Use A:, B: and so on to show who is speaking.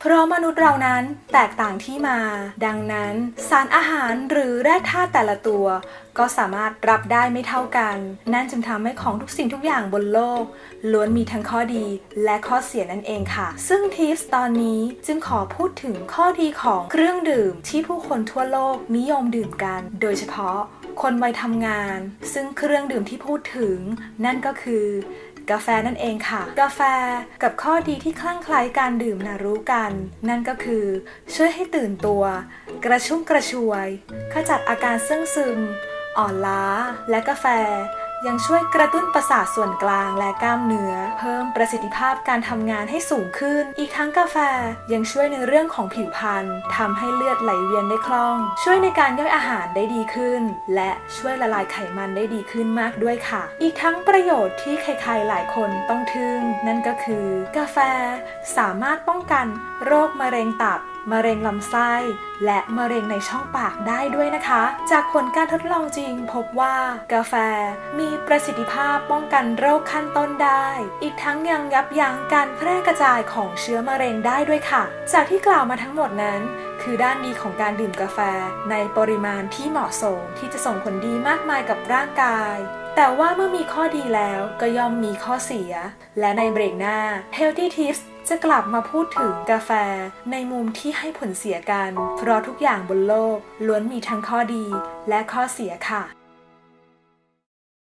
A: เพราะมนุษย์เรานั้นแตกต่างที่มา ดังนั้น สารอาหารหรือแร่ธาตุแต่ละตัว ก็สามารถรับได้ไม่เท่ากัน นั่นจึงทำให้ของทุกสิ่งทุกอย่างบนโลก ล้วนมีทั้งข้อดีและข้อเสียนั่นเองค่ะ ซึ่งทิปส์ตอนนี้จึงขอพูดถึงข้อดีของเครื่องดื่มที่ผู้คนทั่วโลกนิยมดื่มกัน โดยเฉพาะ คนวัยทำงาน ซึ่งเครื่องดื่มที่พูดถึง นั่นก็คือกาแฟนั่นเองค่ะ กาแฟกับข้อดีที่คลั่งไคล้การดื่มนะรู้กัน นั่นก็คือ ช่วยให้ตื่นตัว กระชุ่มกระชวย ขจัดอาการซึ่งซึม อ่อนล้า และกาแฟ ยังช่วยกระตุ้นประสาทส่วนกลางและกล้ามเนื้อ เพิ่มประสิทธิภาพการทำงานให้สูงขึ้น อีกทั้งกาแฟยังช่วยในเรื่องของผิวพรรณทำให้เลือดไหลเวียนได้คล่อง ช่วยในการย่อยอาหารได้ดีขึ้น และช่วยละลายไขมันได้ดีขึ้นมากด้วยค่ะ อีกทั้งประโยชน์ที่ใครๆหลายคนต้องทึ่ง นั่นก็คือ กาแฟสามารถป้องกันโรคมะเร็งตับมะเร็งลำไส้ และมะเร็งในช่องปากได้ด้วยนะคะ จากผลการทดลองจริงพบว่ากาแฟมีประสิทธิภาพป้องกันโรคขั้นต้นได้ อีกทั้งยังยับยั้งการแพร่กระจายของเชื้อมะเร็งได้ด้วยค่ะ จากที่กล่าวมาทั้งหมดนั้น คือด้านดีของการดื่มกาแฟ ในปริมาณที่เหมาะสมที่จะส่งผลดีมากมายกับร่างกาย แต่ว่าเมื่อมีข้อดีแล้วก็ย่อมมีข้อเสีย และในเบรกหน้า Healthy Tips จะกลับมาพูดถึงกาแฟในมุมที่ให้ผลเสียกัน เพราะทุกอย่างบนโลกล้วนมีทั้งข้อดีและข้อเสียค่ะ